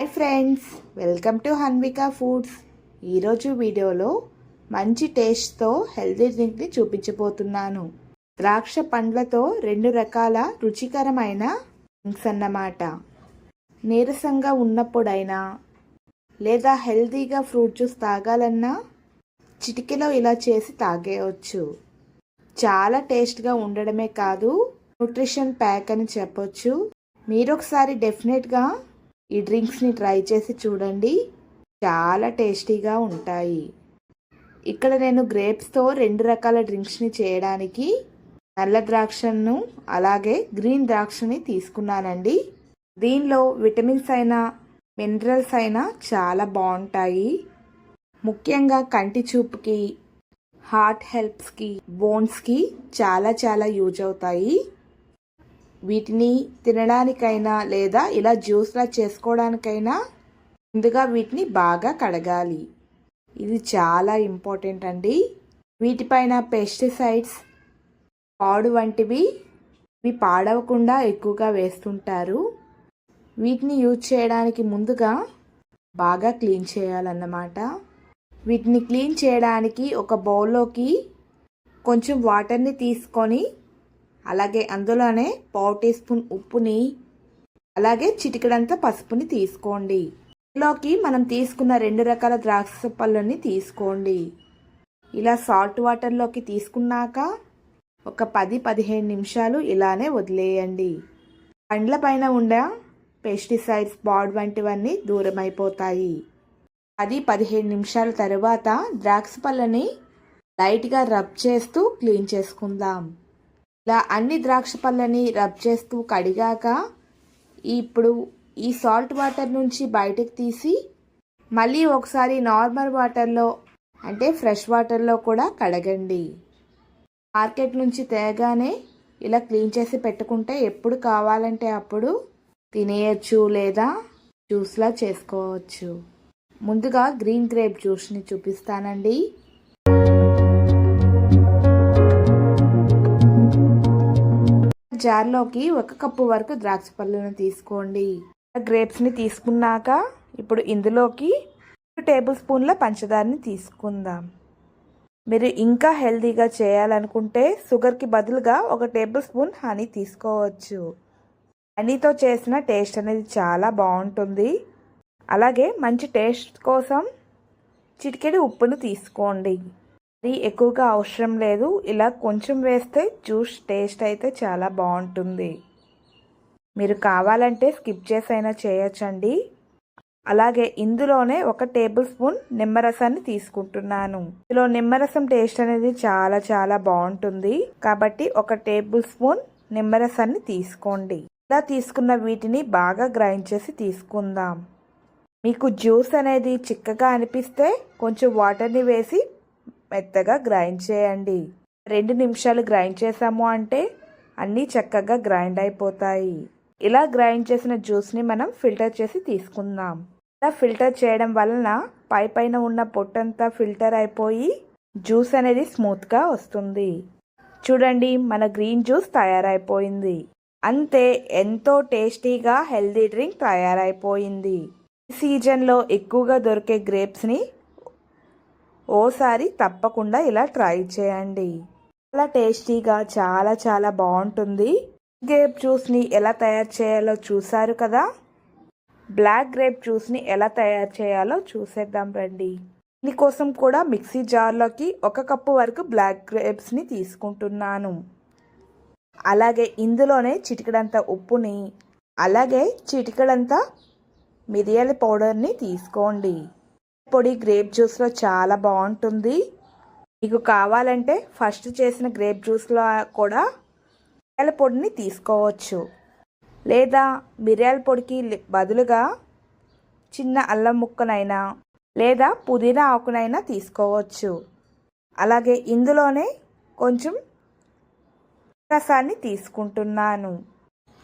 Hi friends welcome to Hanvika foods ఈరోజు వీడియోలో మంచి టేస్ట్తో హెల్తీ డ్రింక్ని చూపించబోతున్నాను. ద్రాక్ష పండ్లతో రెండు రకాల రుచికరమైన డ్రింక్స్ అన్నమాట. నీరసంగా ఉన్నప్పుడైనా లేదా హెల్తీగా ఫ్రూట్ జ్యూస్ తాగాలన్నా చిటికెలో ఇలా చేసి తాగేయవచ్చు చాలా టేస్ట్గా ఉండడమే కాదు న్యూట్రిషన్ ప్యాక్ అని చెప్పొచ్చు. మీరు ఒకసారి డెఫినెట్గా ఈ డ్రింక్స్ని ట్రై చేసి చూడండి. చాలా టేస్టీగా ఉంటాయి. ఇక్కడ నేను గ్రేప్స్తో రెండు రకాల డ్రింక్స్ని చేయడానికి నల్ల ద్రాక్షను అలాగే గ్రీన్ ద్రాక్షని తీసుకున్నానండి. దీనిలో విటమిన్స్ అయినా మినరల్స్ అయినా చాలా బాగుంటాయి. ముఖ్యంగా కంటి చూపుకి హార్ట్ హెల్ప్స్కి బోన్స్కి చాలా చాలా యూజ్ అవుతాయి. వీటిని తినడానికైనా లేదా ఇలా జ్యూస్లా చేసుకోవడానికైనా ముందుగా వీటిని బాగా కడగాలి. ఇది చాలా ఇంపార్టెంట్ అండి. వీటిపైన పెస్టిసైడ్స్ పాడు వంటివి ఇవి పాడవకుండా ఎక్కువగా వేస్తుంటారు. వీటిని యూజ్ చేయడానికి ముందుగా బాగా క్లీన్ చేయాలన్నమాట. వీటిని క్లీన్ చేయడానికి ఒక బౌల్లోకి కొంచెం వాటర్ని తీసుకొని అలాగే అందులోనే పావు టీ స్పూన్ ఉప్పుని అలాగే చిటికడంత పసుపుని తీసుకోండి. ఇందులోకి మనం తీసుకున్న రెండు రకాల ద్రాక్ష పళ్ళని తీసుకోండి. ఇలా సాల్ట్ వాటర్లోకి తీసుకున్నాక ఒక పది పదిహేను నిమిషాలు ఇలానే వదిలేయండి. పండ్ల పైన ఉండే పెస్టిసైడ్స్ బాడ్ వంటివన్నీ దూరం అయిపోతాయి పది పదిహేను నిమిషాల తర్వాత ద్రాక్ష పళ్ళని లైట్గా రబ్ చేస్తూ క్లీన్ చేసుకుందాం. ఇలా అన్ని ద్రాక్ష పళ్ళని రబ్ చేస్తూ కడిగాక ఇప్పుడు ఈ సాల్ట్ వాటర్ నుంచి బయటకు తీసి మళ్ళీ ఒకసారి నార్మల్ వాటర్లో అంటే ఫ్రెష్ వాటర్లో కూడా కడగండి. మార్కెట్ నుంచి తేగానే ఇలా క్లీన్ చేసి పెట్టుకుంటే ఎప్పుడు కావాలంటే అప్పుడు తినేయచ్చు లేదా జ్యూస్లా చేసుకోవచ్చు. ముందుగా గ్రీన్ గ్రేప్ జ్యూస్ని చూపిస్తానండి. జార్లోకి ఒక కప్పు వరకు ద్రాక్ష పళ్ళను తీసుకోండి. గ్రేప్స్ని తీసుకున్నాక ఇప్పుడు ఇందులోకి టేబుల్ స్పూన్ల పంచదారని తీసుకుందాం. మీరు ఇంకా హెల్తీగా చేయాలనుకుంటే షుగర్కి బదులుగా ఒక టేబుల్ స్పూన్ హనీ తీసుకోవచ్చు. హనీతో చేసిన టేస్ట్ అనేది చాలా బాగుంటుంది. అలాగే మంచి టేస్ట్ కోసం చిటికెడు ఉప్పును తీసుకోండి. అది ఎక్కువగా అవసరం లేదు. ఇలా కొంచెం వేస్తే జ్యూస్ టేస్ట్ అయితే చాలా బాగుంటుంది. మీరు కావాలంటే స్కిప్ చేసైనా చేయొచ్చండి. అలాగే ఇందులోనే ఒక టేబుల్ స్పూన్ నిమ్మరసాన్ని తీసుకుంటున్నాను. ఇందులో నిమ్మరసం టేస్ట్ అనేది చాలా చాలా బాగుంటుంది. కాబట్టి ఒక టేబుల్ స్పూన్ నిమ్మరసాన్ని తీసుకోండి. ఇలా తీసుకున్న వీటిని బాగా గ్రైండ్ చేసి తీసుకుందాం. మీకు జ్యూస్ అనేది చిక్కగా అనిపిస్తే కొంచెం వాటర్ని వేసి మెత్తగా గ్రైండ్ చేయండి. రెండు నిమిషాలు గ్రైండ్ చేసాము అంటే అన్నీ చక్కగా గ్రైండ్ అయిపోతాయి. ఇలా గ్రైండ్ చేసిన జ్యూస్ని మనం ఫిల్టర్ చేసి తీసుకుందాం. ఇలా ఫిల్టర్ చేయడం వలన పై పైన ఉన్న పొట్టంతా ఫిల్టర్ అయిపోయి జ్యూస్ అనేది స్మూత్గా వస్తుంది. చూడండి మన గ్రీన్ జ్యూస్ తయారైపోయింది. అంతే ఎంతో టేస్టీగా హెల్దీ డ్రింక్ తయారైపోయింది. ఈ సీజన్లో ఎక్కువగా దొరికే గ్రేప్స్ని ఓసారి తప్పకుండా ఇలా ట్రై చేయండి. చాలా టేస్టీగా చాలా చాలా బాగుంటుంది. గ్రేప్ జ్యూస్ని ఎలా తయారు చేయాలో చూసారు కదా? బ్లాక్ గ్రేప్ జ్యూస్ని ఎలా తయారు చేయాలో చూసేద్దాం రండి. దీనికోసం కూడా మిక్సీ జార్లోకి ఒక కప్పు వరకు బ్లాక్ గ్రేప్స్ని తీసుకుంటున్నాను. అలాగే ఇందులోనే చిటికడంత ఉప్పుని అలాగే చిటికడంత మిరియాల పౌడర్ని తీసుకోండి. పొడి గ్రేప్ జ్యూస్లో చాలా బాగుంటుంది మీకు కావాలంటే ఫస్ట్ చేసిన గ్రేప్ జ్యూస్లో కూడా మిరియాల పొడిని తీసుకోవచ్చు. లేదా మిరియాల పొడికి బదులుగా చిన్న అల్లం ముక్కనైనా లేదా పుదీనా ఆకునైనా తీసుకోవచ్చు. అలాగే ఇందులోనే కొంచెం రసాన్ని తీసుకుంటున్నాను.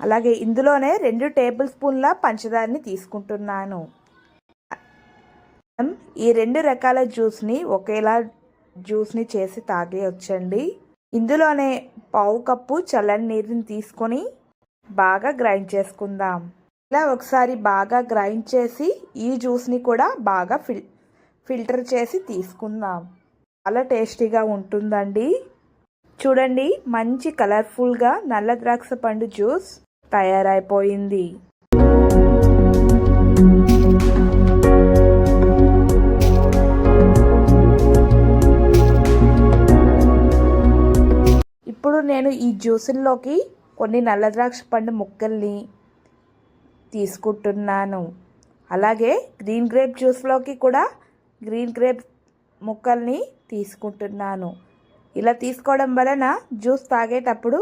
అలాగే ఇందులోనే రెండు టేబుల్ స్పూన్ల పంచదారని తీసుకుంటున్నాను. ఈ రెండు రకాల జ్యూస్ని ఒకేలా జ్యూస్ని చేసి తాగేయొచ్చండి ఇందులోనే పావు కప్పు చల్లని నీరుని తీసుకొని బాగా గ్రైండ్ చేసుకుందాం. ఇలా ఒకసారి బాగా గ్రైండ్ చేసి ఈ జ్యూస్ని కూడా బాగా ఫిల్ ఫిల్టర్ చేసి తీసుకుందాం. చాలా టేస్టీగా ఉంటుందండి. చూడండి మంచి కలర్ఫుల్గా నల్ల ద్రాక్ష పండు జ్యూస్ తయారైపోయింది. నేను ఈ జ్యూసుల్లోకి కొన్ని నల్ల ద్రాక్ష పండు ముక్కల్ని తీసుకుంటున్నాను. అలాగే గ్రీన్ గ్రేప్ జ్యూస్లోకి కూడా గ్రీన్ గ్రేప్ ముక్కల్ని తీసుకుంటున్నాను. ఇలా తీసుకోవడం వలన జ్యూస్ తాగేటప్పుడు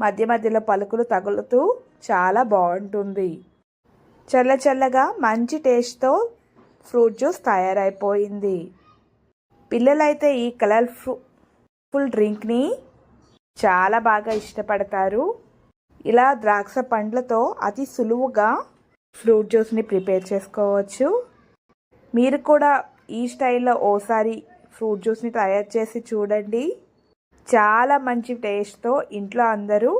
మధ్య మధ్యలో పలుకులు తగులుతూ చాలా బాగుంటుంది. చల్ల చల్లగా మంచి టేస్ట్తో ఫ్రూట్ జ్యూస్ తయారైపోయింది. పిల్లలైతే ఈ కలర్ఫుల్ ఫుల్ డ్రింక్ని చాలా బాగా ఇష్టపడతారు. ఇలా ద్రాక్ష పండ్లతో అతి సులువుగా ఫ్రూట్ జ్యూస్ని ప్రిపేర్ చేసుకోవచ్చు. మీరు కూడా ఈ స్టైల్లో ఓసారి ఫ్రూట్ జ్యూస్ని తయారు చేసి చూడండి. చాలా మంచి టేస్ట్తో ఇంట్లో అందరూ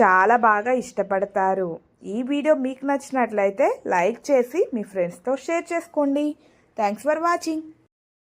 చాలా బాగా ఇష్టపడతారు. ఈ వీడియో మీకు నచ్చినట్లయితే లైక్ చేసి మీ ఫ్రెండ్స్తో షేర్ చేసుకోండి. Thanks for watching.